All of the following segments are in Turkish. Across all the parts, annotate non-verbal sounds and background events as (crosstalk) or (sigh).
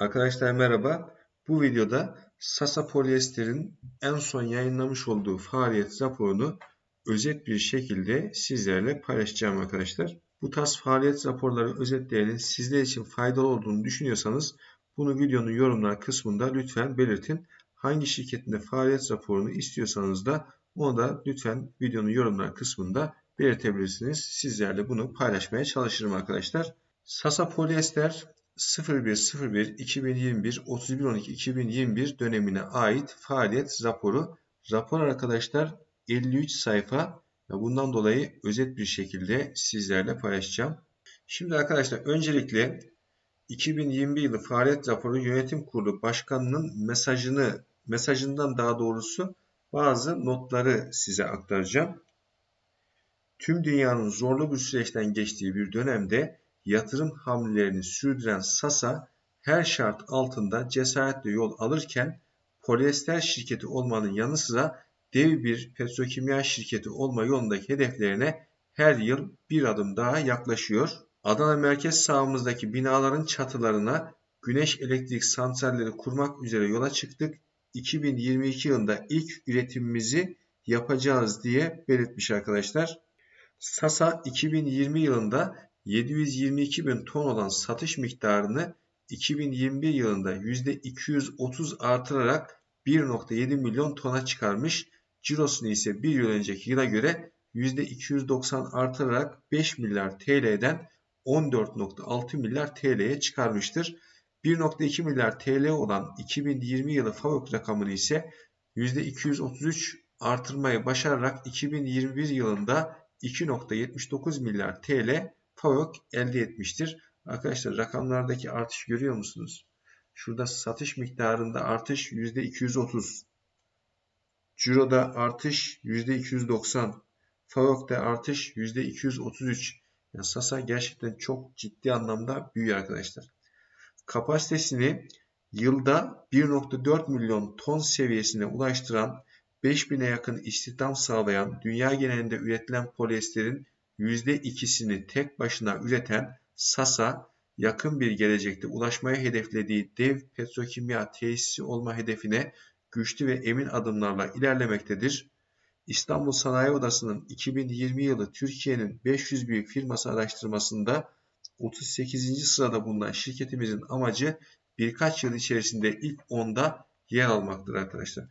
Arkadaşlar merhaba. Bu videoda Sasa Polyester'in en son yayınlamış olduğu faaliyet raporunu özet bir şekilde sizlerle paylaşacağım arkadaşlar. Bu tarz faaliyet raporları özetlerinin sizler için faydalı olduğunu düşünüyorsanız bunu videonun yorumlar kısmında lütfen belirtin. Hangi şirketinde faaliyet raporunu istiyorsanız da onu da lütfen videonun yorumlar kısmında belirtebilirsiniz. Sizlerle bunu paylaşmaya çalışırım arkadaşlar. Sasa Polyester 01.01.2021 31.12.2021 dönemine ait faaliyet raporu. Rapor arkadaşlar 53 sayfa ve bundan dolayı özet bir şekilde sizlerle paylaşacağım. Şimdi arkadaşlar öncelikle 2021 yılı faaliyet raporu yönetim kurulu başkanının mesajını mesajından daha doğrusu bazı notları size aktaracağım. Tüm dünyanın zorlu bir süreçten geçtiği bir dönemde yatırım hamlelerini sürdüren Sasa her şart altında cesaretle yol alırken polyester şirketi olmanın yanı sıra dev bir petrokimya şirketi olma yolundaki hedeflerine her yıl bir adım daha yaklaşıyor. Adana merkez sahamızdaki binaların çatılarına güneş elektrik santralleri kurmak üzere yola çıktık. 2022 yılında ilk üretimimizi yapacağız diye belirtmiş arkadaşlar. Sasa 2020 yılında 722 bin ton olan satış miktarını 2021 yılında %230 artırarak 1.7 milyon tona çıkarmış. Cirosunu ise bir yıl önceki yıla göre %290 artırarak 5 milyar TL'den 14.6 milyar TL'ye çıkarmıştır. 1.2 milyar TL olan 2020 yılı FAVÖK rakamını ise %233 artırmayı başararak 2021 yılında 2.79 milyar TL FAVÖK elde etmiştir. Arkadaşlar rakamlardaki artış görüyor musunuz? Şurada satış miktarında artış %230. Ciro'da artış %290. FAVÖK'te artış %233. Yani Sasa gerçekten çok ciddi anlamda büyüyor arkadaşlar. Kapasitesini yılda 1.4 milyon ton seviyesine ulaştıran 5000'e yakın istihdam sağlayan dünya genelinde üretilen polyesterin %2'sini tek başına üreten Sasa, yakın bir gelecekte ulaşmaya hedeflediği dev petrokimya tesisi olma hedefine güçlü ve emin adımlarla ilerlemektedir. İstanbul Sanayi Odası'nın 2020 yılı Türkiye'nin 500 büyük firması araştırmasında 38. sırada bulunan şirketimizin amacı birkaç yıl içerisinde ilk 10'da yer almaktır arkadaşlar.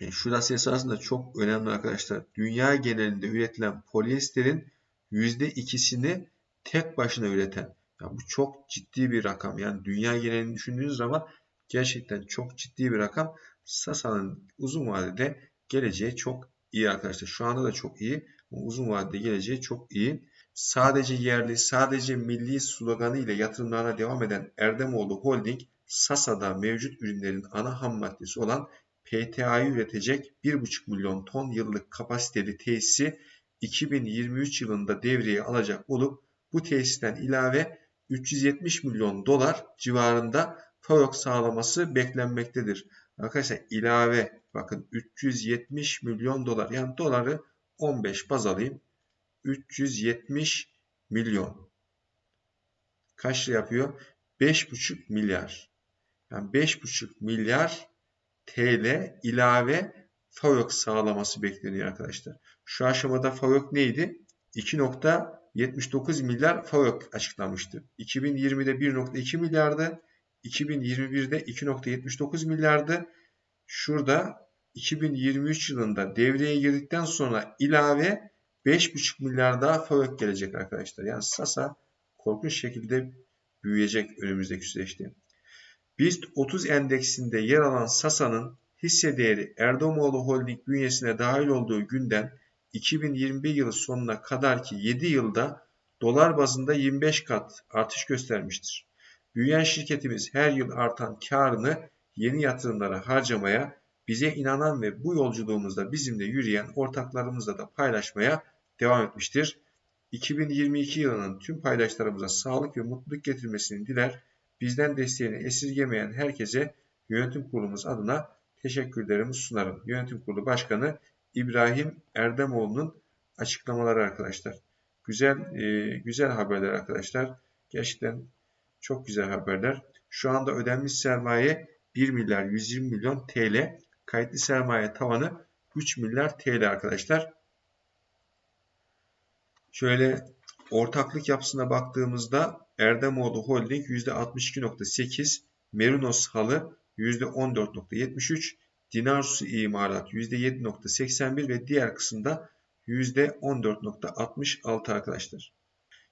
Yani şurası esasında çok önemli arkadaşlar. Dünya genelinde üretilen polyesterin %2'sini tek başına üreten. Ya bu çok ciddi bir rakam. Yani dünya genelini düşündüğünüz zaman gerçekten çok ciddi bir rakam. Sasa'nın uzun vadede geleceği çok iyi arkadaşlar. Şu anda da çok iyi. Uzun vadede geleceği çok iyi. Sadece yerli, sadece milli sloganı ile yatırımlarına devam eden Erdemoğlu Holding, Sasa'da mevcut ürünlerin ana ham maddesi olan PTA'yı üretecek 1,5 milyon ton yıllık kapasiteli tesisi 2023 yılında devreye alacak olup bu tesisten ilave 370 milyon dolar civarında FAVÖK sağlaması beklenmektedir. Arkadaşlar ilave bakın 370 milyon dolar yani doları 15 baz alayım. 370 milyon. Kaç yapıyor? 5,5 milyar. Yani 5,5 milyar TL ilave FAVÖK sağlaması bekleniyor arkadaşlar. Şu aşamada FAVÖK neydi? 2.79 milyar FAVÖK açıklanmıştı. 2020'de 1.2 milyardı. 2021'de 2.79 milyardı. Şurada 2023 yılında devreye girdikten sonra ilave 5.5 milyar daha FAVÖK gelecek arkadaşlar. Yani Sasa korkunç şekilde büyüyecek önümüzdeki süreçte. BIST 30 endeksinde yer alan Sasa'nın hisse değeri Erdomoğlu Holding bünyesine dahil olduğu günden 2021 yılı sonuna kadar ki 7 yılda dolar bazında 25 kat artış göstermiştir. Büyüyen şirketimiz her yıl artan karını yeni yatırımlara harcamaya, bize inanan ve bu yolculuğumuzda bizimle yürüyen ortaklarımızla da paylaşmaya devam etmiştir. 2022 yılının tüm paydaşlarımıza sağlık ve mutluluk getirmesini diler. Bizden desteğini esirgemeyen herkese yönetim kurulumuz adına teşekkürlerimi sunarım. Yönetim Kurulu Başkanı İbrahim Erdemoğlu'nun açıklamaları arkadaşlar. Güzel e, güzel haberler arkadaşlar. Gerçekten çok güzel haberler. Şu anda ödenmiş sermaye 1 milyar 120 milyon TL. Kayıtlı sermaye tavanı 3 milyar TL arkadaşlar. Şöyle ortaklık yapısına baktığımızda Erdemoğlu Holding %62.8, Merinos Halı %14.73, Dinarsu İmalat %7.81 ve diğer kısımda %14.66 arkadaşlar.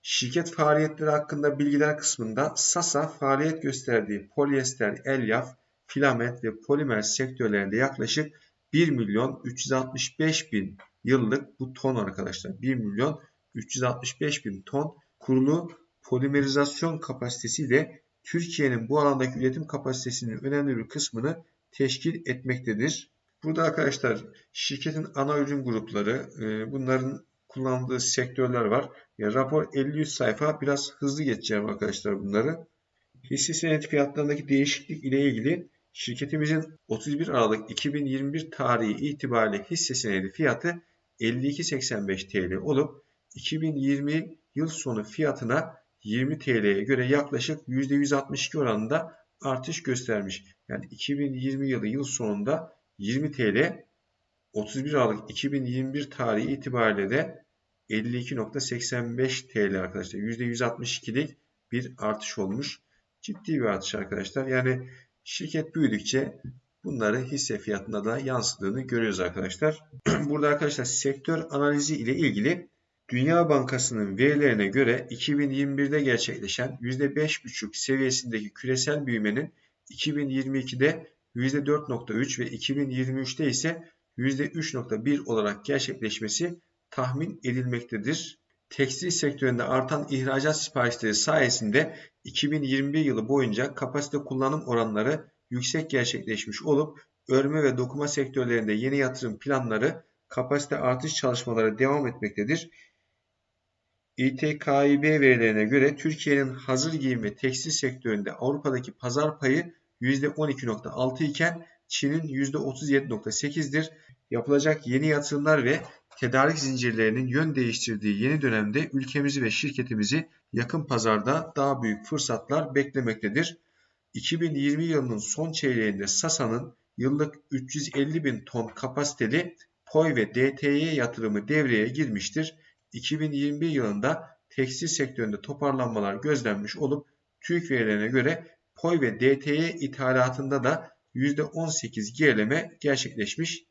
Şirket faaliyetleri hakkında bilgiler kısmında Sasa faaliyet gösterdiği polyester, elyaf, filament ve polimer sektörlerinde yaklaşık 1 milyon 365 bin yıllık bu ton arkadaşlar. 1 milyon 365 bin ton kurulu polimerizasyon kapasitesiyle Türkiye'nin bu alandaki üretim kapasitesinin önemli bir kısmını teşkil etmektedir. Burada arkadaşlar şirketin ana ürün grupları, e, bunların kullandığı sektörler var. Ya, rapor 53 sayfa biraz hızlı geçeceğim arkadaşlar bunları. Hisse senedi fiyatlarındaki değişiklik ile ilgili şirketimizin 31 Aralık 2021 tarihi itibariyle hisse senedi fiyatı 52.85 TL olup 2020 yıl sonu fiyatına 20 TL'ye göre yaklaşık %162 oranında artış göstermiş. Yani 2020 yılı yıl sonunda 20 TL 31 Aralık 2021 tarihi itibariyle de 52.85 TL arkadaşlar. %162'lik bir artış olmuş. Ciddi bir artış arkadaşlar. Yani şirket büyüdükçe bunları hisse fiyatına da yansıdığını görüyoruz arkadaşlar. (clears throat) Burada arkadaşlar sektör analizi ile ilgili Dünya Bankası'nın verilerine göre 2021'de gerçekleşen %5,5 seviyesindeki küresel büyümenin 2022'de %4,3 ve 2023'te ise %3,1 olarak gerçekleşmesi tahmin edilmektedir. Tekstil sektöründe artan ihracat siparişleri sayesinde 2021 yılı boyunca kapasite kullanım oranları yüksek gerçekleşmiş olup örme ve dokuma sektörlerinde yeni yatırım planları kapasite artış çalışmaları devam etmektedir. İTKİB verilerine göre Türkiye'nin hazır giyim ve tekstil sektöründe Avrupa'daki pazar payı %12.6 iken Çin'in %37.8'dir. Yapılacak yeni yatırımlar ve tedarik zincirlerinin yön değiştirdiği yeni dönemde ülkemizi ve şirketimizi yakın pazarda daha büyük fırsatlar beklemektedir. 2020 yılının son çeyreğinde Sasa'nın yıllık 350 bin ton kapasiteli POY ve DTY yatırımı devreye girmiştir. 2021 yılında tekstil sektöründe toparlanmalar gözlenmiş olup TÜİK verilerine göre POY ve DTY ithalatında da %18 gerileme gerçekleşmiş.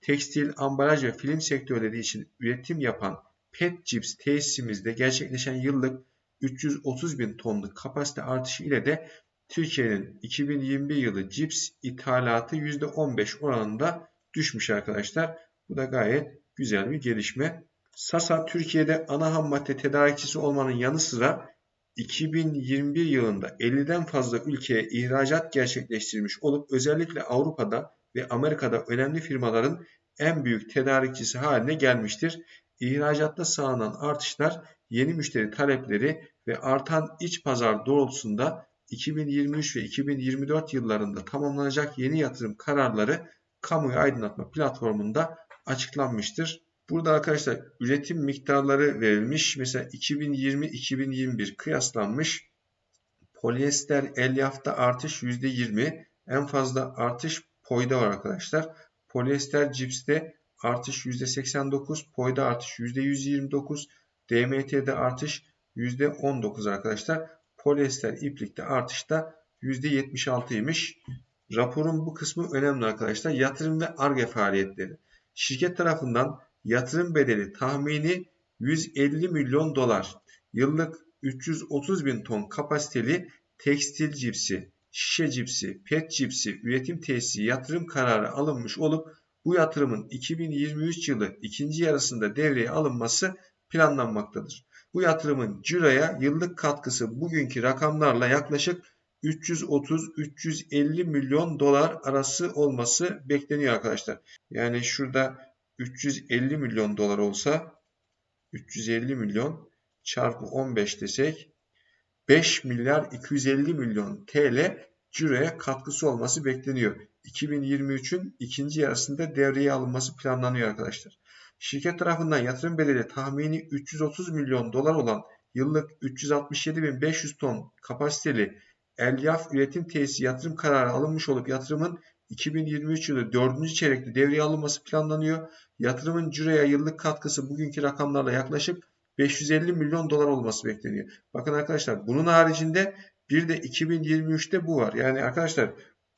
Tekstil, ambalaj ve film sektörleri için üretim yapan PET Cips tesisimizde gerçekleşen yıllık 330 bin tonluk kapasite artışı ile de Türkiye'nin 2021 yılı cips ithalatı %15 oranında düşmüş arkadaşlar. Bu da gayet güzel bir gelişme. Sasa Türkiye'de ana ham madde tedarikçisi olmanın yanı sıra 2021 yılında 50'den fazla ülkeye ihracat gerçekleştirmiş olup özellikle Avrupa'da ve Amerika'da önemli firmaların en büyük tedarikçisi haline gelmiştir. İhracatta sağlanan artışlar yeni müşteri talepleri ve artan iç pazar doğrultusunda 2023 ve 2024 yıllarında tamamlanacak yeni yatırım kararları kamuoyu aydınlatma platformunda açıklanmıştır. Burada arkadaşlar üretim miktarları verilmiş. Mesela 2020-2021 kıyaslanmış. Polyester elyafta artış %20. En fazla artış poyda var arkadaşlar. Polyester cipste artış %89. Poyda artış %129. DMT'de artış %19 arkadaşlar. Polyester iplikte artış da %76'ymış. Raporun bu kısmı önemli arkadaşlar. Yatırım ve ARGE faaliyetleri. Şirket tarafından Yatırım bedeli tahmini 150 milyon dolar. Yıllık 330 bin ton kapasiteli tekstil cipsi, şişe cipsi, pet cipsi üretim tesisi yatırım kararı alınmış olup bu yatırımın 2023 yılı ikinci yarısında devreye alınması planlanmaktadır. Bu yatırımın ciroya yıllık katkısı bugünkü rakamlarla yaklaşık 330-350 milyon dolar arası olması bekleniyor arkadaşlar. Yani şurada 350 milyon dolar olsa 350 milyon çarpı 15 desek 5 milyar 250 milyon TL ciroya katkısı olması bekleniyor. 2023'ün ikinci yarısında devreye alınması planlanıyor arkadaşlar. Şirket tarafından yatırım bedeli tahmini 330 milyon dolar olan yıllık 367.500 ton kapasiteli Elyaf Üretim Tesisi yatırım kararı alınmış olup yatırımın 2023 yılı 4. çeyrekte devreye alınması planlanıyor. Yatırımın ciroya yıllık katkısı bugünkü rakamlarla yaklaşık 550 milyon dolar olması bekleniyor. Bakın arkadaşlar bunun haricinde bir de 2023'te bu var. Yani arkadaşlar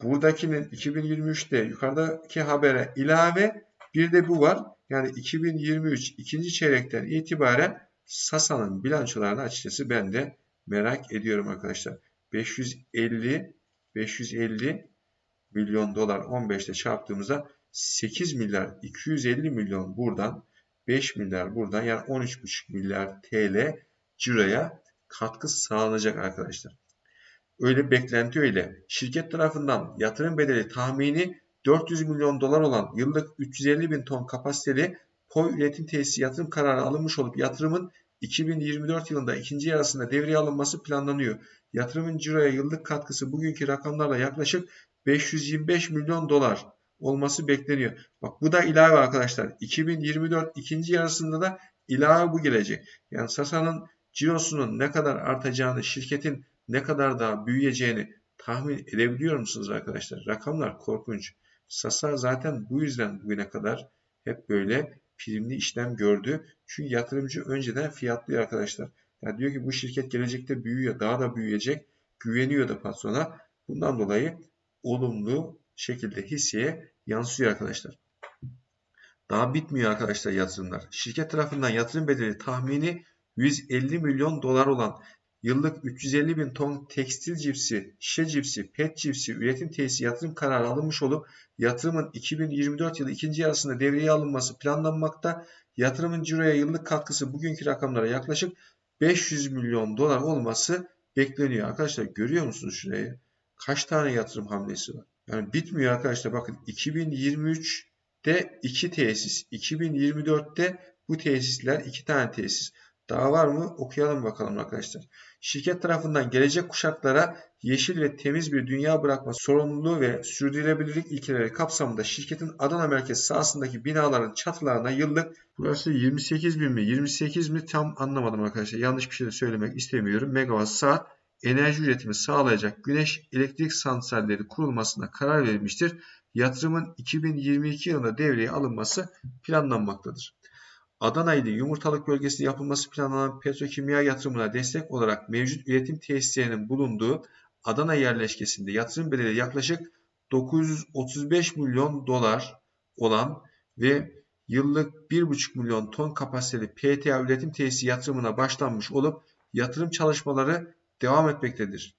buradakinin 2023'te yukarıdaki habere ilave bir de bu var. Yani 2023 ikinci çeyrekten itibaren Sasa'nın bilançolarını açıkçası ben de merak ediyorum arkadaşlar. 550 550 milyon dolar 15'te çarptığımızda 8 milyar 250 milyon buradan 5 milyar buradan yani 13,5 milyar TL ciroya katkı sağlanacak arkadaşlar. Öyle beklenti öyle. Şirket tarafından yatırım bedeli tahmini 400 milyon dolar olan yıllık 350 bin ton kapasiteli POY üretim tesisi yatırım kararı alınmış olup yatırımın 2024 yılında ikinci yarısında devreye alınması planlanıyor. Yatırımın ciroya yıllık katkısı bugünkü rakamlarla yaklaşık 525 milyon dolar olması bekleniyor. Bak bu da ilave arkadaşlar. 2024 ikinci yarısında da ilave bu gelecek. Yani Sasa'nın cirosunun ne kadar artacağını, şirketin ne kadar daha büyüyeceğini tahmin edebiliyor musunuz arkadaşlar? Rakamlar korkunç. Sasa zaten bu yüzden bugüne kadar hep böyle primli işlem gördü. Çünkü yatırımcı önceden fiyatlıyor arkadaşlar. Yani diyor ki bu şirket gelecekte büyüyor, daha da büyüyecek. Güveniyor da patrona. Bundan dolayı olumlu şekilde hisseye yansıyor arkadaşlar. Daha bitmiyor arkadaşlar yatırımlar. Şirket tarafından yatırım bedeli tahmini 150 milyon dolar olan yıllık 350 bin ton tekstil cipsi, şişe cipsi, pet cipsi üretim tesisi yatırım kararı alınmış olup yatırımın 2024 yılı ikinci yarısında devreye alınması planlanmakta. Yatırımın ciroya yıllık katkısı bugünkü rakamlara yaklaşık 500 milyon dolar olması bekleniyor. Arkadaşlar görüyor musunuz şurayı? Kaç tane yatırım hamlesi var? Yani bitmiyor arkadaşlar. Bakın 2023'te 2 tesis, 2024'te bu tesisler 2 tane tesis. Daha var mı? Okuyalım bakalım arkadaşlar. Şirket tarafından gelecek kuşaklara yeşil ve temiz bir dünya bırakma sorumluluğu ve sürdürülebilirlik ilkeleri kapsamında şirketin Adana merkez sahasındaki binaların çatılarına yıllık burası 28 bin mi 28 mi tam anlamadım arkadaşlar. Yanlış bir şey söylemek istemiyorum. Megawatt saat enerji üretimi sağlayacak güneş elektrik santralleri kurulmasına karar verilmiştir. Yatırımın 2022 yılında devreye alınması planlanmaktadır. Adana ili yumurtalık bölgesinde yapılması planlanan petrokimya yatırımına destek olarak mevcut üretim tesislerinin bulunduğu Adana yerleşkesinde yatırım bedeli yaklaşık 935 milyon dolar olan ve yıllık 1,5 milyon ton kapasiteli PTA üretim tesisi yatırımına başlanmış olup yatırım çalışmaları devam etmektedir.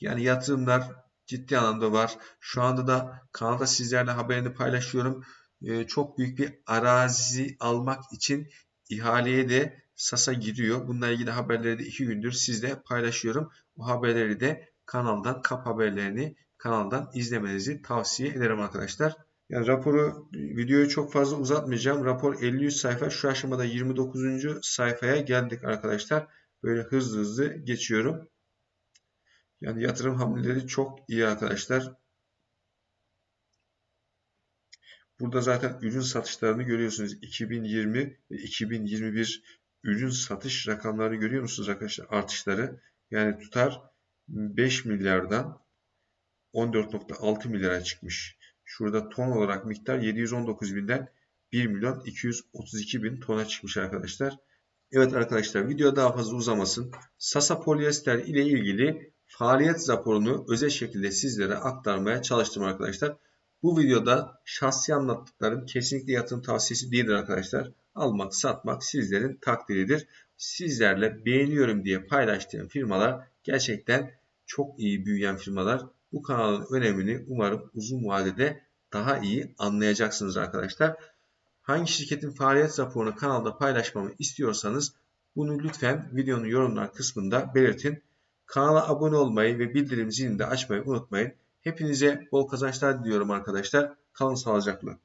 Yani yatırımlar ciddi anlamda var. Şu anda da kanalda sizlerle haberini paylaşıyorum. Ee, çok büyük bir arazi almak için ihaleye de Sasa giriyor. Bununla ilgili haberleri de iki gündür sizle paylaşıyorum. Bu haberleri de kanaldan, kap haberlerini kanaldan izlemenizi tavsiye ederim arkadaşlar. Yani raporu, videoyu çok fazla uzatmayacağım. Rapor 53 sayfa. Şu aşamada 29. sayfaya geldik arkadaşlar. Böyle hızlı hızlı geçiyorum. Yani yatırım hamleleri çok iyi arkadaşlar. Burada zaten ürün satışlarını görüyorsunuz. 2020 ve 2021 ürün satış rakamlarını görüyor musunuz arkadaşlar? Artışları. Yani tutar 5 milyardan 14.6 milyara çıkmış. Şurada ton olarak miktar 719 binden 1 milyon 232 bin tona çıkmış arkadaşlar. Evet arkadaşlar video daha fazla uzamasın. Sasa polyester ile ilgili faaliyet raporunu özel şekilde sizlere aktarmaya çalıştım arkadaşlar. Bu videoda şahsi anlattıklarım kesinlikle yatırım tavsiyesi değildir arkadaşlar. Almak, satmak sizlerin takdiridir. Sizlerle beğeniyorum diye paylaştığım firmalar gerçekten çok iyi büyüyen firmalar. Bu kanalın önemini umarım uzun vadede daha iyi anlayacaksınız arkadaşlar. Hangi şirketin faaliyet raporunu kanalda paylaşmamı istiyorsanız bunu lütfen videonun yorumlar kısmında belirtin. Kanala abone olmayı ve bildirim zilini de açmayı unutmayın. Hepinize bol kazançlar diliyorum arkadaşlar. Kalın sağlıcakla.